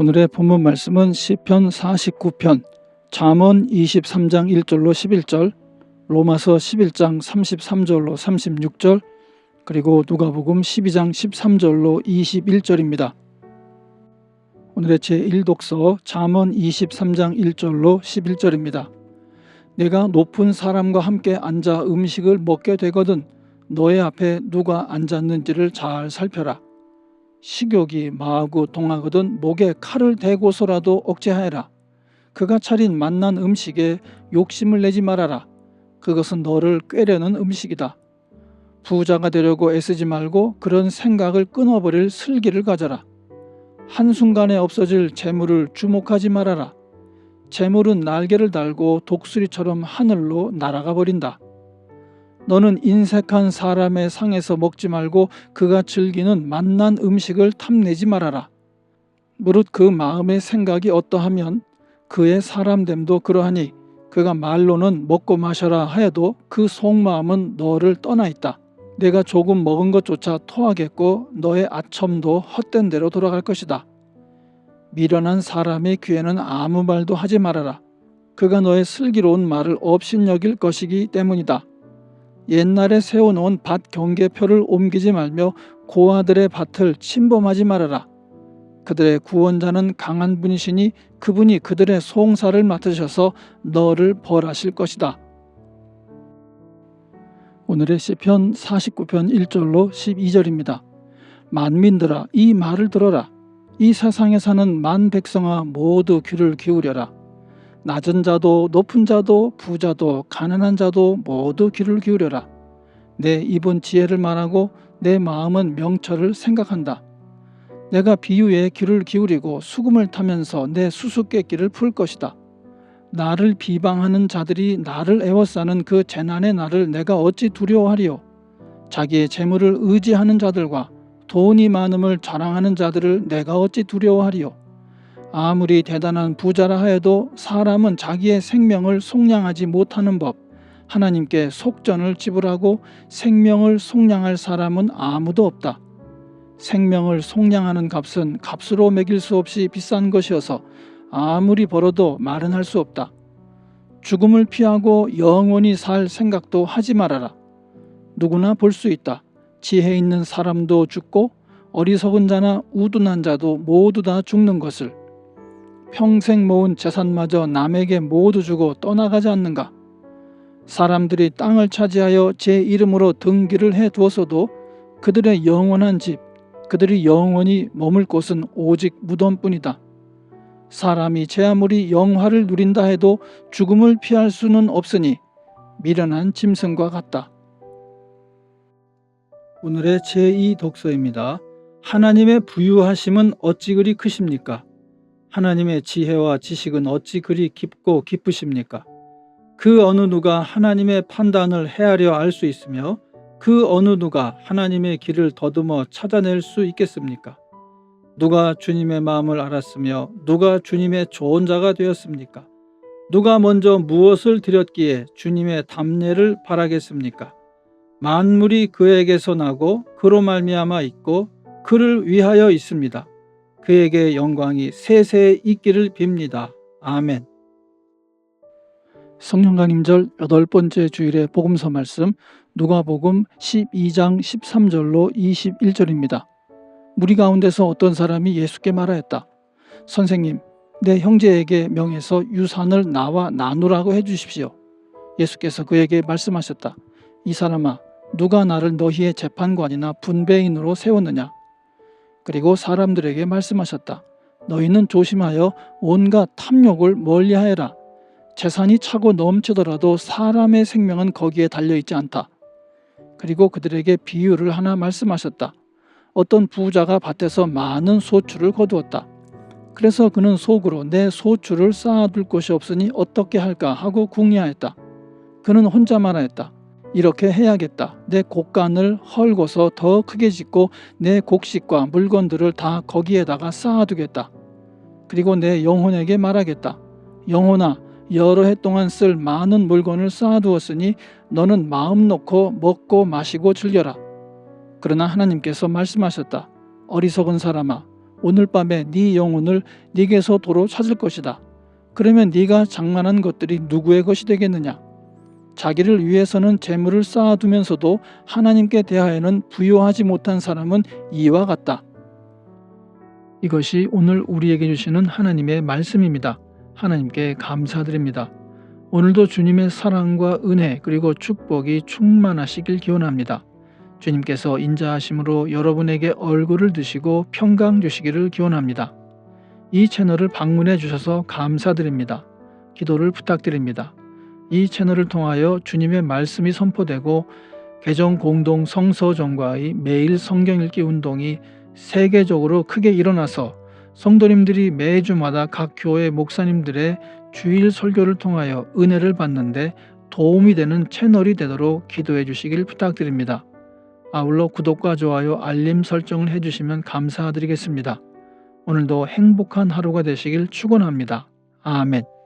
오늘의 본문 말씀은 시편 49편, 잠언 23장 1절로 11절, 로마서 11장 33절로 36절, 그리고 누가복음 12장 13절로 21절입니다. 오늘의 제1독서 잠언 23장 1절로 11절입니다. 내가 높은 사람과 함께 앉아 음식을 먹게 되거든 너의 앞에 누가 앉았는지를 잘 살펴라. 식욕이 마하고 동하거든 목에 칼을 대고서라도 억제하여라. 그가 차린 맛난 음식에 욕심을 내지 말아라. 그것은 너를 꾀려는 음식이다. 부자가 되려고 애쓰지 말고 그런 생각을 끊어버릴 슬기를 가져라. 한순간에 없어질 재물을 주목하지 말아라. 재물은 날개를 달고 독수리처럼 하늘로 날아가 버린다. 너는 인색한 사람의 상에서 먹지 말고 그가 즐기는 맛난 음식을 탐내지 말아라. 무릇 그 마음의 생각이 어떠하면 그의 사람됨도 그러하니 그가 말로는 먹고 마셔라 하여도 그 속마음은 너를 떠나 있다. 내가 조금 먹은 것조차 토하겠고 너의 아첨도 헛된 대로 돌아갈 것이다. 미련한 사람의 귀에는 아무 말도 하지 말아라. 그가 너의 슬기로운 말을 업신여길 것이기 때문이다. 옛날에 세워놓은 밭 경계표를 옮기지 말며 고아들의 밭을 침범하지 말아라. 그들의 구원자는 강한 분이시니 그분이 그들의 송사를 맡으셔서 너를 벌하실 것이다. 오늘의 시편 49편 1절로 12절입니다. 만민들아 이 말을 들어라. 이 세상에 사는 만 백성아 모두 귀를 기울여라. 낮은 자도 높은 자도 부자도 가난한 자도 모두 귀를 기울여라. 내 입은 지혜를 말하고 내 마음은 명철을 생각한다. 내가 비유에 귀를 기울이고 수금을 타면서 내 수수께끼를 풀 것이다. 나를 비방하는 자들이 나를 애워싸는 그 재난의 날을 내가 어찌 두려워하리요. 자기의 재물을 의지하는 자들과 돈이 많음을 자랑하는 자들을 내가 어찌 두려워하리요. 아무리 대단한 부자라 하여도 사람은 자기의 생명을 속량하지 못하는 법. 하나님께 속전을 지불하고 생명을 속량할 사람은 아무도 없다. 생명을 속량하는 값은 값으로 매길 수 없이 비싼 것이어서 아무리 벌어도 말은 할 수 없다. 죽음을 피하고 영원히 살 생각도 하지 말아라. 누구나 볼 수 있다. 지혜 있는 사람도 죽고 어리석은 자나 우둔한 자도 모두 다 죽는 것을 평생 모은 재산마저 남에게 모두 주고 떠나가지 않는가? 사람들이 땅을 차지하여 제 이름으로 등기를 해 두었어도 그들의 영원한 집, 그들이 영원히 머물 곳은 오직 무덤뿐이다. 사람이 제 아무리 영화를 누린다 해도 죽음을 피할 수는 없으니 미련한 짐승과 같다. 오늘의 제2 독서입니다. 하나님의 부유하심은 어찌 그리 크십니까? 하나님의 지혜와 지식은 어찌 그리 깊고 기쁘십니까? 그 어느 누가 하나님의 판단을 헤아려 알 수 있으며 그 어느 누가 하나님의 길을 더듬어 찾아낼 수 있겠습니까? 누가 주님의 마음을 알았으며 누가 주님의 좋은 자가 되었습니까? 누가 먼저 무엇을 드렸기에 주님의 담례를 바라겠습니까? 만물이 그에게서 나고 그로 말미암아 있고 그를 위하여 있습니다. 그에게 영광이 세세에 있기를 빕니다. 아멘. 성령강림절 여덟 번째 주일의 복음서 말씀 누가복음 12장 13절로 21절입니다. 무리 가운데서 어떤 사람이 예수께 말하였다. 선생님, 내 형제에게 명해서 유산을 나와 나누라고 해 주십시오. 예수께서 그에게 말씀하셨다. 이 사람아, 누가 나를 너희의 재판관이나 분배인으로 세웠느냐? 그리고 사람들에게 말씀하셨다. 너희는 조심하여 온갖 탐욕을 멀리하여라. 재산이 차고 넘치더라도 사람의 생명은 거기에 달려있지 않다. 그리고 그들에게 비유를 하나 말씀하셨다. 어떤 부자가 밭에서 많은 소출을 거두었다. 그래서 그는 속으로 내 소출을 쌓아둘 곳이 없으니 어떻게 할까 하고 궁리하였다. 그는 혼자 말하였다. 이렇게 해야겠다. 내 곡간을 헐고서 더 크게 짓고 내 곡식과 물건들을 다 거기에다가 쌓아두겠다. 그리고 내 영혼에게 말하겠다. 영혼아, 여러 해 동안 쓸 많은 물건을 쌓아두었으니 너는 마음 놓고 먹고 마시고 즐겨라. 그러나 하나님께서 말씀하셨다. 어리석은 사람아, 오늘 밤에 네 영혼을 네게서 도로 찾을 것이다. 그러면 네가 장만한 것들이 누구의 것이 되겠느냐? 자기를 위해서는 재물을 쌓아두면서도 하나님께 대하여는 부요하지 못한 사람은 이와 같다. 이것이 오늘 우리에게 주시는 하나님의 말씀입니다. 하나님께 감사드립니다. 오늘도 주님의 사랑과 은혜 그리고 축복이 충만하시길 기원합니다. 주님께서 인자하심으로 여러분에게 얼굴을 드시고 평강 주시기를 기원합니다. 이 채널을 방문해 주셔서 감사드립니다. 기도를 부탁드립니다. 이 채널을 통하여 주님의 말씀이 선포되고 개정 공동 성서정과의 매일 성경 읽기 운동이 세계적으로 크게 일어나서 성도님들이 매주마다 각 교회 목사님들의 주일 설교를 통하여 은혜를 받는데 도움이 되는 채널이 되도록 기도해 주시길 부탁드립니다. 아울러 구독과 좋아요, 알림 설정을 해주시면 감사드리겠습니다. 오늘도 행복한 하루가 되시길 축원합니다. 아멘.